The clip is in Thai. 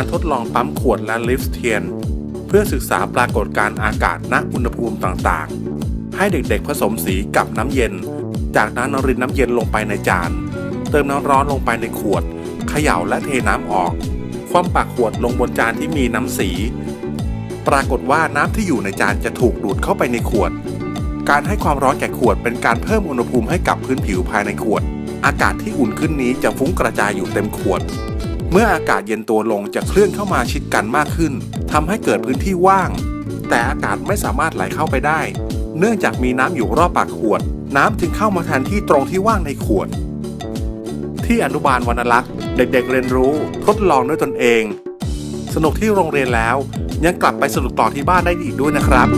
การทดลองปั๊มขวดและลิฟต์เทียน เพื่อศึกษาปรากฏการณ์อากาศณอุณหภูมิต่างๆ ให้เด็กๆผสมสีกับน้ำเย็น จากนั้นรินน้ำเย็นลงไปในจาน เติมน้ำร้อนลงไปในขวดเขย่าและเทน้ำออก คว่ำปากขวดลงบนจานที่มีน้ำสี ปรากฏว่าน้ำที่อยู่ในจานจะถูกดูดเข้าไปในขวด การให้ความร้อนแก่ขวดเป็นการเพิ่มอุณหภูมิให้กับพื้นผิวภายในขวด อากาศที่อุ่นขึ้นนี้จะฟุ้งกระจายอยู่เต็มขวด เมื่ออากาศเย็นตัวลงจะเคลื่อนเข้ามาชิดกันมากขึ้นทำให้เกิดพื้นที่ว่าง แต่อากาศไม่สามารถไหลเข้าไปได้ เนื่องจากมีน้ำอยู่รอบปากขวด น้ำจึงเข้ามาแทนที่ตรงที่ว่างในขวด ที่อนุบาลวรรณลักษณ์ เด็กๆ เรียนรู้ทดลองด้วยตนเอง สนุกที่โรงเรียนแล้ว ยังกลับไปสนุกต่อที่บ้านได้อีกด้วยนะครับ